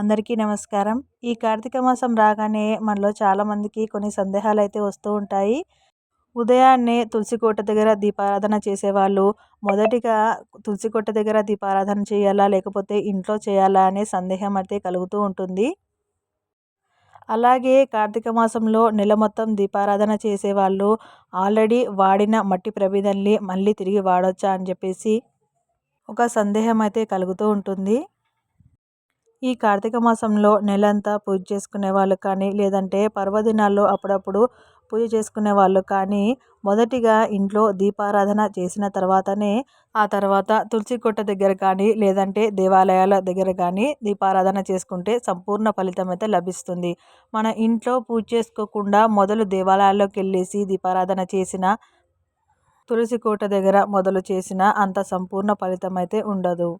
అందరికీ నమస్కారం. ఈ కార్తీక మాసం రాగానే మనలో చాలామందికి కొన్ని సందేహాలు అయితే వస్తూ ఉంటాయి. ఉదయాన్నే తులసికోట దగ్గర దీపారాధన చేసేవాళ్ళు మొదటిగా తులసికోట దగ్గర దీపారాధన చేయాలా లేకపోతే ఇంట్లో చేయాలా అనే సందేహం అయితే కలుగుతూ ఉంటుంది. అలాగే కార్తీక మాసంలో నెల మొత్తం దీపారాధన చేసేవాళ్ళు ఆల్రెడీ వాడిన మట్టి ప్రభిదల్ని మళ్ళీ తిరిగి వాడొచ్చా అని చెప్పేసి ఒక సందేహం అయితే కలుగుతూ ఉంటుంది. ఈ కార్తీక మాసంలో నెలంతా పూజ చేసుకునే వాళ్ళు కానీ లేదంటే పర్వదినాల్లో అప్పుడప్పుడు పూజ చేసుకునే వాళ్ళు కానీ మొదటిగా ఇంట్లో దీపారాధన చేసిన తర్వాతనే ఆ తర్వాత తులసి కొట్ట దగ్గర కానీ లేదంటే దేవాలయాల దగ్గర కానీ దీపారాధన చేసుకుంటే సంపూర్ణ ఫలితం అయితే లభిస్తుంది. మన ఇంట్లో పూజ చేసుకోకుండా మొదలు దేవాలయాల్లోకి వెళ్ళేసి దీపారాధన చేసిన తులసి కోట దగ్గర మొదలు చేసిన అంత సంపూర్ణ ఫలితం అయితే ఉండదు.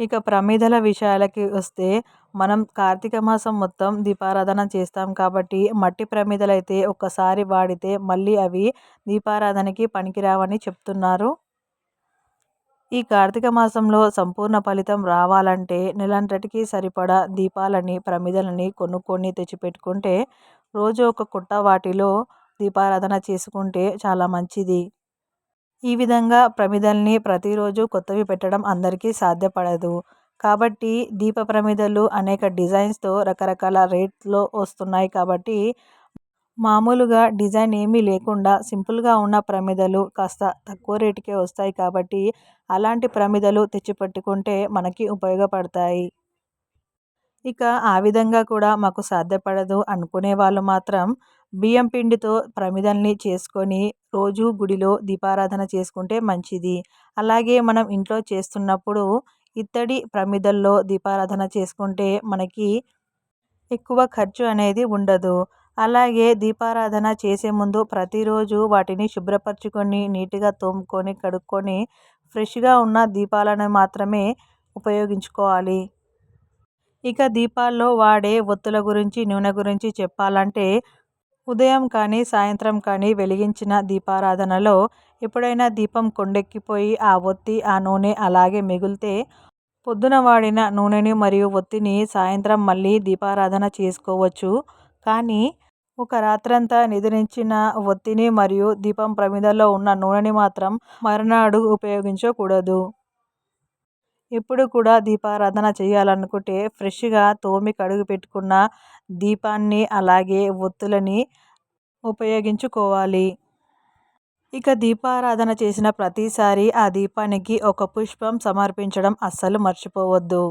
ఇక ప్రమిదల విషయాలకి వస్తే మనం కార్తీక మాసం మొత్తం దీపారాధన చేస్తాం కాబట్టి మట్టి ప్రమిదలు అయితే ఒక్కసారి వాడితే మళ్ళీ అవి దీపారాధనకి పనికిరావని చెప్తున్నారు. ఈ కార్తీక మాసంలో సంపూర్ణ ఫలితం రావాలంటే నెలంతటికి సరిపడా దీపాలని ప్రమిదలని కొనుక్కొని తెచ్చిపెట్టుకుంటే రోజు ఒక కుట్ట వాటిలో దీపారాధన చేసుకుంటే చాలా మంచిది. ఈ విధంగా ప్రమిదల్ని ప్రతిరోజు కొత్తవి పెట్టడం అందరికీ సాధ్యపడదు. కాబట్టి దీప ప్రమిదలు అనేక డిజైన్స్తో రకరకాల రేట్లో వస్తున్నాయి కాబట్టి మామూలుగా డిజైన్ ఏమీ లేకుండా సింపుల్గా ఉన్న ప్రమిదలు కాస్త తక్కువ రేటుకే వస్తాయి కాబట్టి అలాంటి ప్రమిదలు తెచ్చిపెట్టుకుంటే మనకి ఉపయోగపడతాయి. ఇక ఆ విధంగా కూడా మాకు సాధ్యపడదు అనుకునే వాళ్ళు మాత్రం బియ్యం పిండితో ప్రమిదల్ని చేసుకొని రోజు గుడిలో దీపారాధన చేసుకుంటే మంచిది. అలాగే మనం ఇంట్లో చేస్తున్నప్పుడు ఇత్తడి ప్రమిదల్లో దీపారాధన చేసుకుంటే మనకి ఎక్కువ ఖర్చు అనేది ఉండదు. అలాగే దీపారాధన చేసే ముందు ప్రతిరోజు వాటిని శుభ్రపరచుకొని నీట్గా తోముకొని కడుక్కొని ఫ్రెష్గా ఉన్న దీపాలను మాత్రమే ఉపయోగించుకోవాలి. ఇక దీపాల్లో వాడే ఒత్తుల గురించి నూనె గురించి చెప్పాలంటే ఉదయం కానీ సాయంత్రం కానీ వెలిగించిన దీపారాధనలో ఎప్పుడైనా దీపం కొండెక్కిపోయి ఆ ఒత్తి ఆ నూనె అలాగే మిగిలితే పొద్దున వాడిన నూనెని మరియు ఒత్తిని సాయంత్రం మళ్ళీ దీపారాధన చేసుకోవచ్చు. కానీ ఒక రాత్రంతా నిద్రించిన ఒత్తిని మరియు దీపం ప్రమిదలో ఉన్న నూనెని మాత్రం మరునాడు ఉపయోగించకూడదు. ఎప్పుడు కూడా దీపారాధన చేయాలనుకుంటే ఫ్రెష్గా తోమి కడుగు పెట్టుకున్న దీపాన్ని అలాగే ఒత్తులని ఉపయోగించుకోవాలి. ఇక దీపారాధన చేసిన ప్రతిసారి ఆ దీపానికి ఒక పుష్పం సమర్పించడం అస్సలు మర్చిపోవద్దు.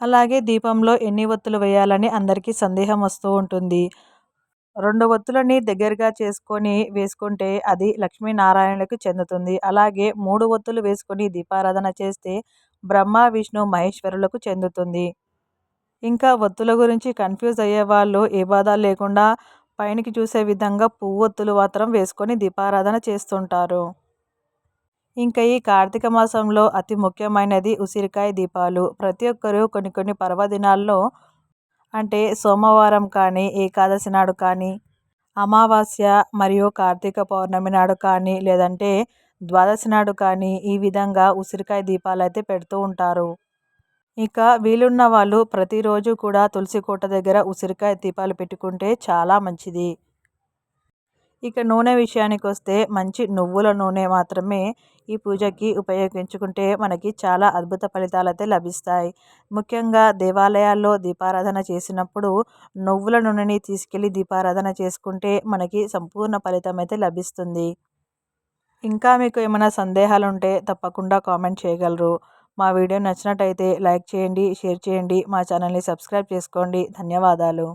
అలాగే దీపంలో ఎన్ని ఒత్తులు వేయాలని అందరికీ సందేహం వస్తూ ఉంటుంది. రెండు ఒత్తులని దగ్గరగా చేసుకొని వేసుకుంటే అది లక్ష్మీనారాయణలకు చెందుతుంది. అలాగే మూడు ఒత్తులు వేసుకొని దీపారాధన చేస్తే బ్రహ్మ విష్ణు మహేశ్వరులకు చెందుతుంది. ఇంకా ఒత్తుల గురించి కన్ఫ్యూజ్ అయ్యే వాళ్ళు ఏ బాధ లేకుండా పైనకి చూసే విధంగా పువ్వొత్తులు మాత్రం వేసుకొని దీపారాధన చేస్తుంటారు. ఇంకా ఈ కార్తీక మాసంలో అతి ముఖ్యమైనది ఉసిరికాయ దీపాలు. ప్రతి ఒక్కరూ కొన్ని కొన్ని పర్వదినాల్లో అంటే సోమవారం కానీ ఏకాదశి నాడు కానీ అమావాస్య మరియు కార్తీక పౌర్ణమి నాడు కానీ లేదంటే ద్వాదశి నాడు కానీ ఈ విధంగా ఉసిరికాయ దీపాలు అయితే పెడుతూ ఉంటారు. ఇక వీలున్న వాళ్ళు ప్రతిరోజు కూడా తులసి కోట దగ్గర ఉసిరికాయ దీపాలు పెట్టుకుంటే చాలా మంచిది. ఇక నూనె విషయానికి వస్తే మంచి నువ్వుల నూనె మాత్రమే ఈ పూజకి ఉపయోగించుకుంటే మనకి చాలా అద్భుత ఫలితాలు అయితే లభిస్తాయి. ముఖ్యంగా దేవాలయాల్లో దీపారాధన చేసినప్పుడు నువ్వుల నూనెని తీసుకెళ్ళి దీపారాధన చేసుకుంటే మనకి సంపూర్ణ ఫలితం అయితే లభిస్తుంది. ఇంకా మీకు ఏమైనా సందేహాలు ఉంటే తప్పకుండా కామెంట్ చేయగలరు. మా వీడియో నచ్చినట్టయితే లైక్ చేయండి షేర్ చేయండి మా ఛానల్ని సబ్స్క్రైబ్ చేసుకోండి. ధన్యవాదాలు.